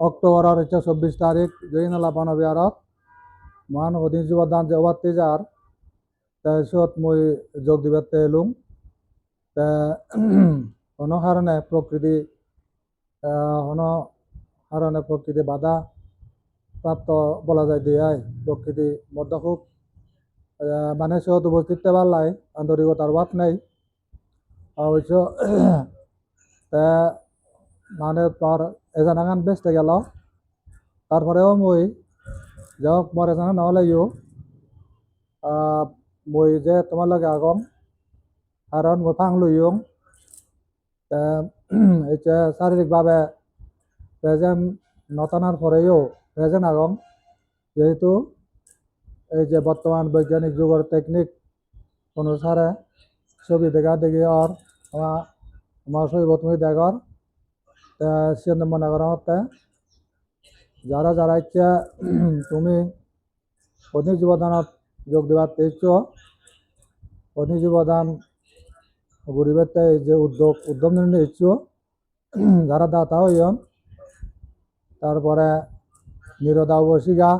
অক্টোবৰৰ এতিয়া চৌব্বিছ তাৰিখ জয়নালা পানবিহাৰত মহান অধীন যুৱদান জৱাতে যাৰ তাৰপিছত মই যোগ দিবাতে এলুম। তা কোনো কাৰণে প্ৰকৃতি কোনো কাৰণে প্রকৃতি বাধা প্রাপ্ত বলা যায় দিয়াই। প্রকৃতি মধ্য খুব মানে সহত উপস্থিত তেবার লাই আন্তরিকতার অভাব নেই। অবশ্য মানে তোর এজানাগান বেচতে গেল। তারপরেও মই যাওক মোৰ এজনে নহ'লে ইও। মই যে তোমাৰ লগে আগম, কাৰণ মই ফাং লইম এতিয়া শারীরিকভাবে প্রেজেন্ট নতানার পরেও প্রেজেন্ট আগম। যেহেতু এই যে বর্তমান বৈজ্ঞানিক যুগের টেকনিক অনুসারে ছবি দেখা দেখি আর আমার আমার ছবি তুমি দেখর সে মনে করা হতে যারা যারা ইচ্ছা তুমি অগ্নি যুবদানত যোগ দেওয়ার তেইছ অগ্নি যুবদান গরিবের যে উদ্যোগ, উদ্যম নিয়ে ইচ্ছু যারা দাতা হইন তারপরে নিরদা বসিগা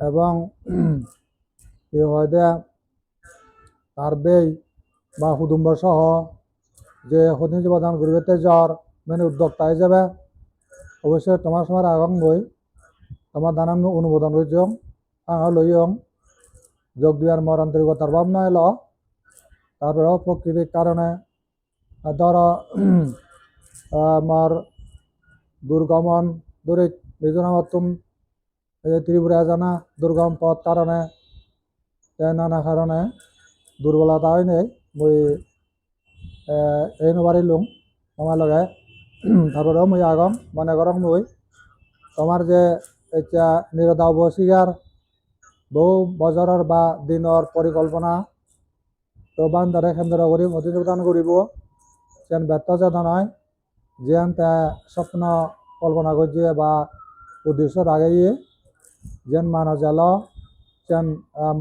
এবং এ হয় দে তার বেই বা কুটুম্বর সহ যে সদনী যুবদান গরিবের জ্বর মানে উদ্যোক্তা হিসেবে অবশ্যই তোমার সময় আগম বই তোমার দানান অনুমোদন হয়েছম আঙা লইয়ম যোগ দিয়ার মর আন্তরিকতার ভাব না এলো তারপরেও প্রকৃতির কারণে ধর আমার দুর্গমন দূরে মিজোরামতুম এই যে ত্রিপুরা জানা দুর্গম পথ কারণে এ নানা কারণে দুর্বলতা হয় নেই, মই এই নবারিলুম তোমার লগে তারপরেও মই আগম, মনে করম মই তোমার যে এতিয়া নিরদা বসিগার বহু বছৰৰ বা দিনৰ পৰিকল্পনা প্ৰবান দ্বাৰা কেন্দ্ৰ কৰি মোদী যোগদান কৰিব যেন ব্যৰ্থ যাতে নহয় যেন স্বপ্ন কল্পনা করছে বা উদ্দেশ্যর আগেই যেন মানুষ জাল যেন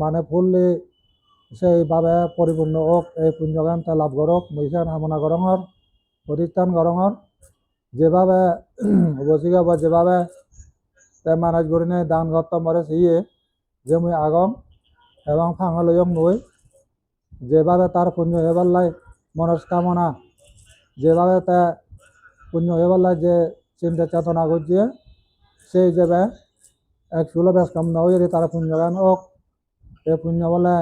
মানে ফুললি সেইভাবে পরিপূর্ণ হোক, এই পুণ্যগান তে লাভ করক, মহিষান কামনা গরঙর, প্রতিষ্ঠান গরঙর। যেভাবে বসিকা বা যেভাবে তে মানুষ গরিনে দান গত্ত মরে সিয়ে যে মুই আগম এবং ফাঙালয়ং নই। যেভাবে তার পুণ্য হেবার লাই মনস্কামনা, যেভাবে তে পুণ্য হেবার লাই যে চিন্তা চেতনা করছে সেই হিসেবে এক ষোলো বেশ কম না হয়ে তার পুণ্যগান হোক এই পুণ্য বলে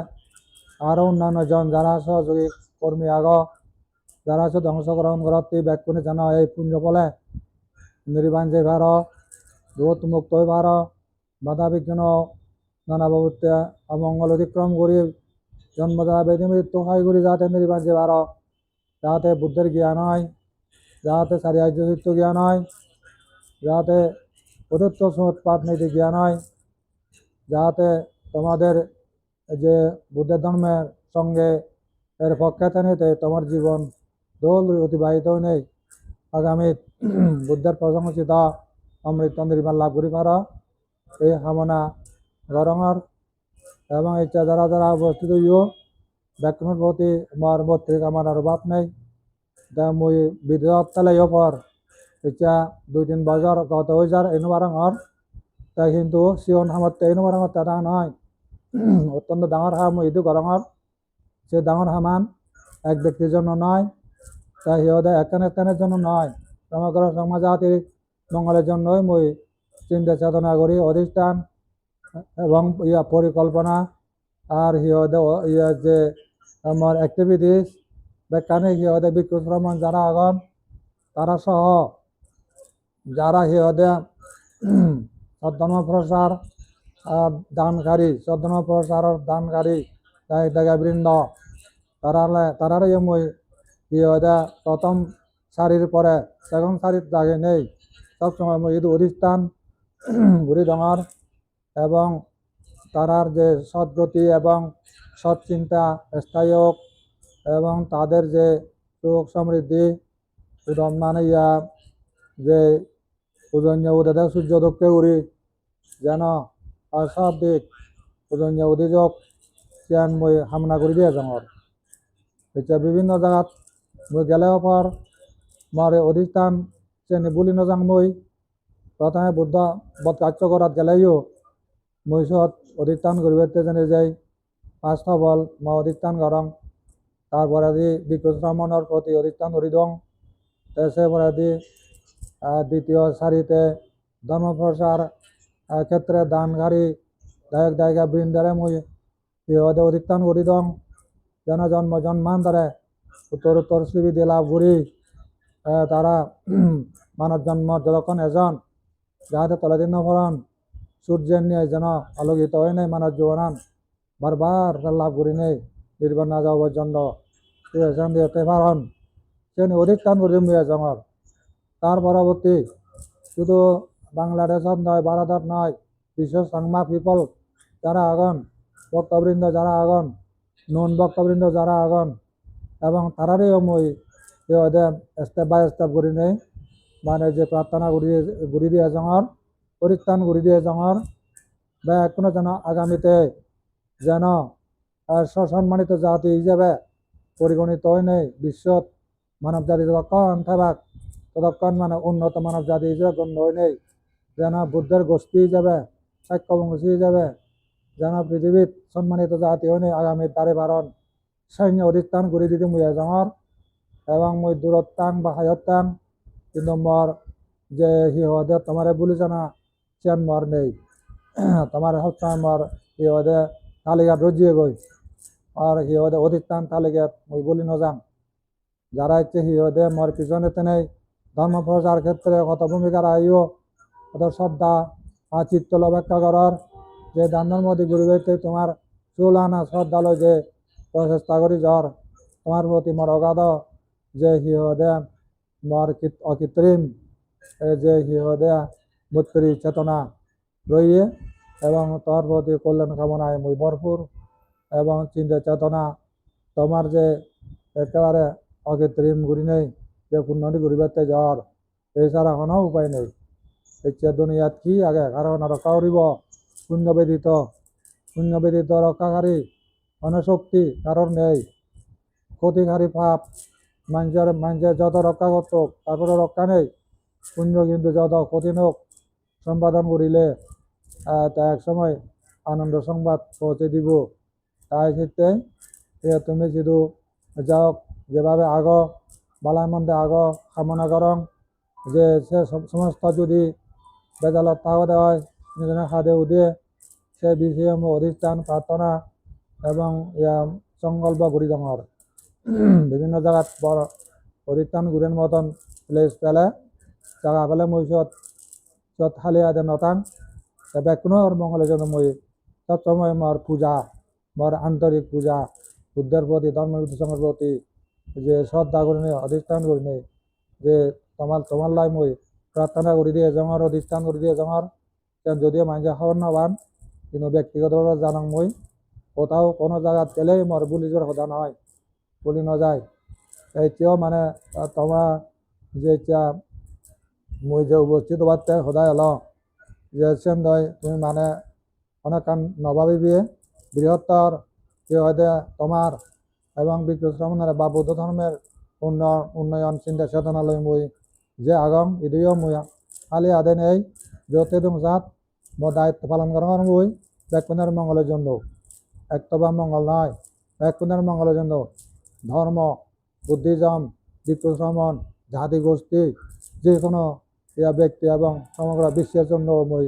আরও অন্যান্য জন যারা সহযোগী কর্মী আগ যারা আছে অংশগ্রহণ করার তে ব্যাকুণে জানা এই পুণ্য বলে নির্বাণ যে ভার দূত মুক্ত হয়ে ভার বাধা বিঘ্ন, নানা বাবুতে অমঙ্গল অতিক্রম করি জন্ম দ্বারা বেদি মৃত্যু হয় করি যাতে নির্বাণ যে ভার যাতে বুদ্ধের জ্ঞান হয় যাতে সারিয়ার্য চিত্ত জ্ঞান হয় যাতে পদত্ব সমৎপাত নীতি জ্ঞান হয় যাতে তোমাদের যে বুদ্ধ ধর্মের সঙ্গে এর পক্ষে নিতে তোমার জীবন দোল অতিবাহিত নেই। আগামী বুদ্ধের প্রশংসিত অমৃত নির্মাণ লাভ করি পার এই কামনা গরঙর এবং ইচ্ছা যারা যারা অবস্থিত ইও ব্যাকরণের প্রতি আমার বত্রিক আমার আর অভাব নেই। তা মই বিদ্যুৎ তালাই পর ইচ্ছা দুই তিন বছর গত হয়ে যার এনো বারঙর তাই কিন্তু সিওন সামর্থ্য এনো বারঙর তা নয়। অত্যন্ত ডাঙর হাম এইটো গৰঙৰ সে ডাঙৰ হামান এক ব্যক্তির জন্য নয়। তাই সিহঁতে একান একানের জন্য নয়, সমগ্র সমাজ জাতির মঙ্গলের জন্যই মই চিন্তা চেতনা করি, অধিষ্ঠান এবং ইয়া পরিকল্পনা। আর সিহঁতে ইয়া যে আমার অ্যাক্টিভিটিস বেকানে বিক্ষুণ ভ্রমণ যারা আগন তারা সহ যারা সিহঁতে সদ্ধর্ম প্রসার দানকারী, সদ্ধর্ম প্রসারের দানকারী, তাই দেখা বৃন্দ, তারালে তারারে মই সিহঁতে প্রথম সারির পরে সেকেন্ড সারির দাগে নেই। সবসময় ಇದು অধিষ্ঠান ঘুরি ডঙর এবং তারার যে সদ্গতি এবং সৎ চিন্তা স্থায়ী হোক এবং তাদের যে সুখ সমৃদ্ধি মানে ইয়া যে উজন্য উদয় সূর্য দক্ষে উড়ি যেন সব দিক উজন্য উদ্যোগ চেন মই সামনা কৰি দিয়ে যাঙৰ এতিয়া বিভিন্ন জাগাত মই গেলেও পর মারে অধিষ্ঠান চেনি বুলি নযাং মই। প্রথমে বুদ্ধ বধ কার্য করাত গেলেও মহিষত অধিষ্ঠান করিবাতে জেনে যাই অফ অল মই অধিষ্ঠান করং তারপরে দি বিক্রমণের প্রতি অধিষ্ঠান করি দং তারপরে দি দ্বিতীয় সারিতে ধর্মপ্রসার আহ, ক্ষেত্রে দানকারী দায়ক দায়িকা বৃন্দারে মুই ইহদে অধিষ্ঠান করি দং যেন জন্ম জন্মান্তরে উত্তর শ্রীবিধি লাভ আহ, তারা মানব জন্ম যতক্ষণ এজন যাহাতে তলাদিন নফরণ সূর্যের নিয়ে যেন আলোকিত হয় নাই মানব জীবনান বারবার লাভ করি নেই নির্বাণ না যাওয়া পর্যন্ত। এখান দিয়ে পারন সে অধিষ্ঠান করি মুই এজনের। তার পরবর্তী শুধু বাংলাদেশত নয় ভারতত নয় বিশ্ব সংমা পিপল যারা আগন ভক্তবৃন্দ যারা আগন নন ভক্তবৃন্দ যারা আগন এবং তারারই মই সিহঁতে ষ্টেপ বাই ষ্টেপ কৰি নেই। মানে যে প্ৰাৰ্থনা কৰি ঘূৰি দিয়ে জঙৰ পৰিত্ৰাণ কৰি দিয়ে জঙৰ বা কোনো যেন আগামীতে যেন সসম্মানিত জাতি হিসেবে পরিগণিত হয় নেই। বিশ্বত মানব জাতি যতক্ষণ থাকাক, ততক্ষণ মানে উন্নত মানব জাতি হিসেবে গণ্য হয় নেই। যেন বুদ্ধের গোষ্ঠী হিসেবে সাক্ষ্যবংশী হিসেবে যেন পৃথিবীত সম্মানিত জাতি হয় নেই। আগামী তারে বারণ সৈন্য অধিষ্ঠান করে দিতে মুই এজঙর এবং মই দূরত্বাং বা হায়ত্তাং কিন্তু মর যে সিহঁতে তোমারে বুলি জানা চেন মর নেই। তোমার সবসময় মর সিহঁতে তালিকাত রজিয়ে গই আর সিহঁতে অধিষ্ঠান তালিকাত মই বলি নযাম যারা ইচ্ছে সিহঁতে মর পিছনে তেনেই ধর্ম প্রচার ক্ষেত্রে কত ভূমিকা রাখিও কত শ্রদ্ধা আর চিত্ত অপেক্ষা করার যে দান্দর মধ্যে গুরুবাইতে তোমার চুল আনা শ্রদ্ধা লয় যে প্রচেষ্টা করি জ্বর। তোমার প্রতি মর অগাধ যে সিহঁতে মর কৃত- অকৃত্রিম যে সিহঁতে ভক্তি চেতনা রইয়ে এবং তোমার প্রতি কল্যাণ কামনায় মই ভরপুর এবং চিন্তা চেতনা। তোমার যে একেবারে অকৃত্রিম ঘুরি নেই, যে পুণ্যটি ঘুরিবাতে জ্বর এছাড়া কোনো উপায় নেই। ইচ্ছে দুনিয়াত কি আগে? কারণ রক্ষা করিব। শূন্য ব্যতীত শূন্য ব্যতীত রক্ষাকারী অনশক্তি কারণ নেই। ক্ষতিকারী পাপ মানুষের মানুষের যত রক্ষা করত তারপরে রক্ষা নেই। পুণ্য কিন্তু যত কঠিন হোক, সম্পাদন করিলে তা এক সময় আনন্দ সংবাদ পৌঁছে দিব। তাই ক্ষেত্রে তুমি শুধু যাও, যেভাবে আগ বালাই মন্দে আগ, কামনা করং, যে সে সম- সমস্ত যদি বেজালত তাহতে হয় নিজনে খাদে উদে সে বিষয়ে অধিষ্ঠান, প্রার্থনা এবং ইয়া সংকল্প ঘুরি ডাঙর বিভিন্ন জায়গাত বড় অধিষ্ঠান ঘুরেন মতন প্লেস পেলে। জায়গা পেলে মই সত সত খালি আদে নতাং এবার কোনো মঙ্গলের জন্য মই সবসময় মোর পূজা মোর আন্তরিক পূজা বুদ্ধের প্রতি ধর্ম সঙ্গের প্রতি যে শ্রদ্ধা করে নে, অধিষ্ঠান করে নে, যে তোমার তোমার লাই মই প্রার্থনা করে দিয়ে জঙর অধিষ্ঠান করে দিয়ে জঙর যদিও মানুষের খবর না পান কিন্তু ব্যক্তিগতভাবে জানাং মই কোথাও কোনো জায়গাত গেলেই মোৰ বুলি যোৱাৰ কথা নহয় বুলি নাযায়। এতিয়াও মানে তোমার যে এতিয়া মই যে উপস্থিত হবাতে সদায় হল যে সেন্দয় তুমি মানে অনেকক্ষণ নভাবিবি বৃহত্তর কি হয়তো তোমার এবং বিক্রমণের বা বৌদ্ধ ধর্মের উন্ন উন্নয়ন চিন্তা চেতনা লই মই যে আগম ইদিও মই খালি আদে নেই যতে তুমি যাত মই দায়িত্ব পালন করার মই ব্যাকুণের মঙ্গলের জন্য একতবা মঙ্গল নয় ব্যাকুণের মঙ্গলের জন্য। ধর্ম, বুদ্ধিজম বিক্রমণ জাতি গোষ্ঠী, যে কোনো ইয়া ব্যক্তি এবং সমগ্র বিশ্বের জন্য মই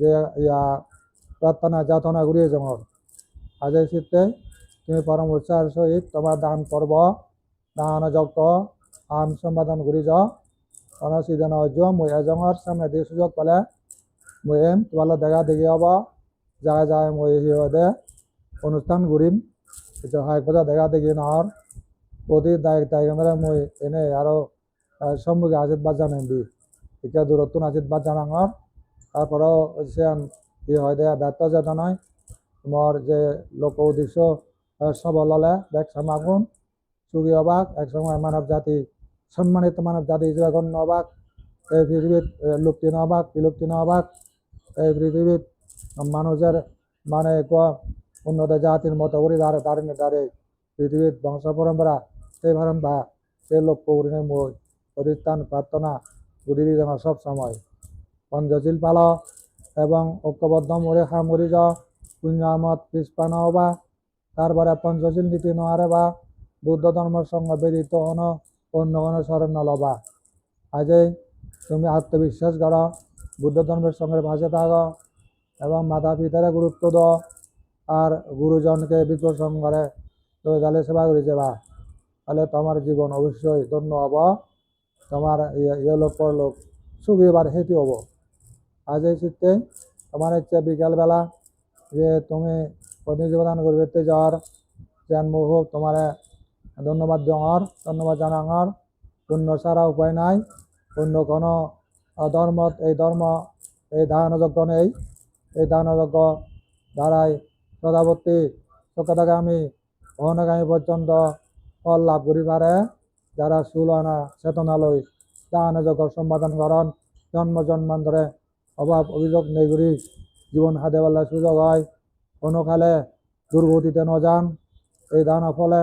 যে ইয়া প্রার্থনা, যাতনা ঘুরিয়ে আজ এই চিত্তে তুমি পরম উৎসাহের সহিত তোমার দান করব, দান, যজ্ঞ, আম সম্পাদন ঘুরি যাও। অনসিদন অর্জ মই এজঙর সামনে দিয়ে সুযোগ পালে, মই এম তোমার দেখা দেখি হব। যায় যায় মই সিহঁতে অনুষ্ঠান ঘূৰিম এতিয়া হাইক বজাৰ দেখা দেখি নহৰ প্ৰতি দায়ক দায়কেন্দ্ৰে মই এনে আৰু সম্মুখে আশীর্বাদ জানাই দি এতিয়া দূৰত্ব আশীর্বাদ জানাঙৰ তারপরেও সেন ই হয় দেয়া ব্যর্থ যেত নয়। তোমার যে লোক উদ্দেশ্য সবল ব্যাগ সমাগুন সুখী অবাক, একসময় মানব জাতি, সম্মানিত মানব জাতি হিসেবে গণ্য অবাক। এই পৃথিবীত লুপ্তি অবাক, বিলুপ্তি অবাক। এই পৃথিবীত মানুষের মানে উন্নত জাতির মতো করে দাঁড়ে দাঁড়িয়ে দাঁড়িয়ে পৃথিবীত বংশ পরম্পরা সেই পরম্পরা সেই লক্ষ্য করে মই অধিষ্ঠান, প্রার্থনা গুড়ি দিয়ে সব সময়। পঞ্চশীল পাল এবং ঐক্যবদ্ধ মোরে সামৰি য পুণ্যমত পিছপা নহবা তারপরে পঞ্চশীল নীতি নোয়ারে বা বুদ্ধ ধর্মের সঙ্গে বেদিত হন অন্য কোনো শরণ নলবা আজই তুমি আত্মবিশ্বাস করো, বুদ্ধ ধর্মের সঙ্গে ভাসে থাক এবং মাতা পিতারে গুরুত্ব দাও। আর গুরুজনকে করে তো তাহলে সেবা করে যাবা তাহলে তোমার জীবন অবশ্যই ধন্য হব। তোমার ইয়ে- ইয়ে লোক পরলোক সুখী এবার হেতু হব। আজ এই চিত্তে তোমার হচ্ছে বিকালবেলা যে তুমি প্রতিযোগদান করবে, তে যাওয়ার যেন মুহুব তোমার ধন্যবাদ জঙর ধন্যবাদ জানাঙর পুণ্য ছাড়া উপায় নাই। অন্য কোনো ধর্মত এই ধর্ম, এই দানযজ্ঞ নেই। এই দানযজ্ঞ দ্বারাই সদাবর্তী চক্রদাগামী অহনগামী পর্যন্ত ফল লাভ করি পারে যারা সুলনা চেতনালৈ দানযজ্ঞ সম্পাদন করন, জন্ম জন্মান্তরে অভাব অভিযোগ করি জীবন হাতে পারলে সুযোগ হয়। কোনোকালে দুর্গতিতে নযান এই দানের ফলে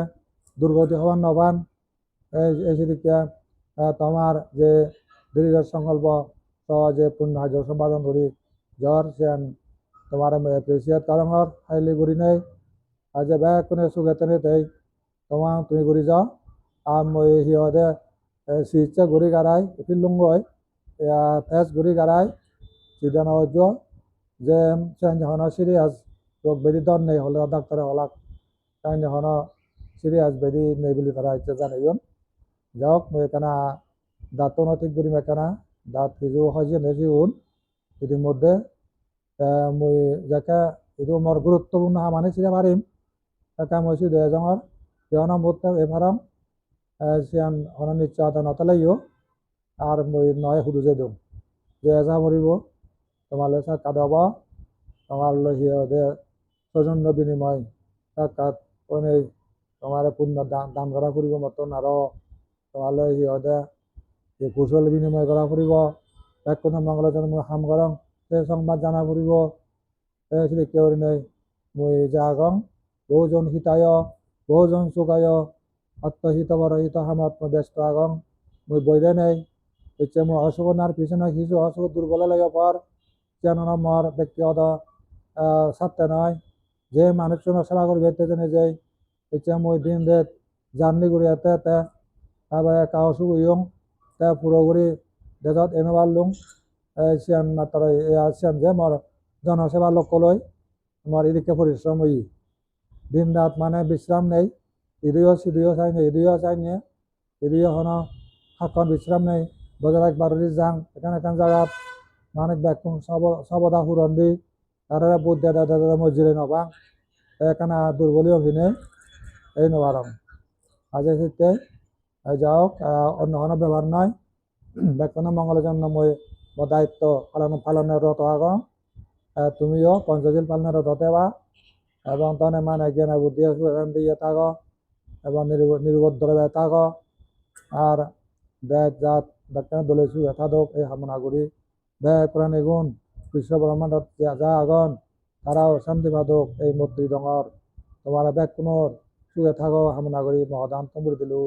দুর্গতি হওয়ার নবান এই সেদিকে তোমার যে দৃঢ় সংকল্প সহ যে পুণ্য সম্পাদন করি জ্বর সেন তোমার এপ্রিসিয়েট কারণর হাইলি করি নেই। আর যে ব্যাগ কোনে সুখে তেনে তেই তোমার তুমি করি যাও। আর মই সিহঁতে চিকিৎসা ঘূৰি গাৰাই ফিল্লুংগৈ তেজ ঘূৰি গাৰাই চিদান অজ্য যে চাইনিখনৰ চিৰিয়াছ ৰোগ বেদি দন নেই, হলে ডাক্তরে হলাক। চাইনিখনৰ চিৰিয়াছ বেদি নেই বুলি তারা ইচ্ছা জানাইন যাওক, মই এখানে দাঁতো ঠিক করিম এখানে দাঁত কিছু হয়েছে নেছি উন। ইতিমধ্যে মই যাকে এইটো মোৰ গুৰুত্বপূৰ্ণ সামানি চিৰা পাৰিম, তাকে মই চুই এজনৰ কিয়নো মোৰ এফাৰম সিয়ান হন নিশ্চয়তা নতলাইও আর মই নয় সুদুজে দিম যে এজা মরিব তোমালে সাক্ষা দেব তোমার সিহঁতে সৌজন্য বিনিময় সাক্ষাৎ অনেক তোমার পূর্ণ দান দান করা ফুরিব মতন আৰু তোমালে সিহঁতে কুশল বিনিময় করা ফুরিব এক কোনো মংগলজন মই কাম কৰং সংবাদ জানা কেউরি নেই মই যাগং বহুজন হিতায় বহুজন সুখায় আত্মহিত বরহিত হামাত্ম ব্যস্ত আগং। মই বৈদে নেই। এতিয়া মই অশোকনার পিছনে কিছু অশোক দুর্বল লাগে পর যেন আমার ব্যক্তিগত আহ, স্বার্থে নয় যে মানুষজনের সেবা করবে এতে জেনে যাই এতিয়া মই দিন দেত জার্নি করি এতে তারপরে একা অসুখ ইয়ং তে পুরো করে দেশত এনে পারলুম এছিয়ান মাত্ৰ এছিয়ান যে মোৰ জনসেৱা লোকলৈ মোৰ এদিকে পৰিশ্ৰম হৈ দিন ৰাত মানে বিশ্ৰাম নেই ইদিও চিদিও চাই নিয়ে ইদিও চাই নিয়ে ইদিওখনৰ শাসন বিশ্ৰাম নেই বজাৰ এক বাৰৰি যাওঁ এখন এখন জেগাত মানে বেকুণ চব চবতা সুৰণ দি তাৰে বুট দাদা দাদা মই জিৰাই সেইকাৰণে দুৰ্বলী অভিনয় এই নোৱাৰোঁ আজি সেই যাওক অন্যখনৰ ব্যৱহাৰ নাই বেকুণৰ মংগলজন মই দায়িত্ব পালন পালনের রত আগম তুমিও পঞ্চশীল পালনের রত দেবা এবং তনে মানে জ্ঞান বুদ্ধি দিয়ে থাকো এবং নির্বদ্ধভাবে থাকো আর দেখ জাত ডাক্তার দলেছু এটা দোক, এই কামনা করি দেখ প্রাণী গুণ বিশ্ব ব্রহ্মাণ্ডত যা আগন তারাও শান্তি পাদক এই মূর্তি ডঙর তোমার ব্যাগ পুনৰ চুয়ে থাকো কামনা কৰি মহদান তুমুৰি দিলোঁ।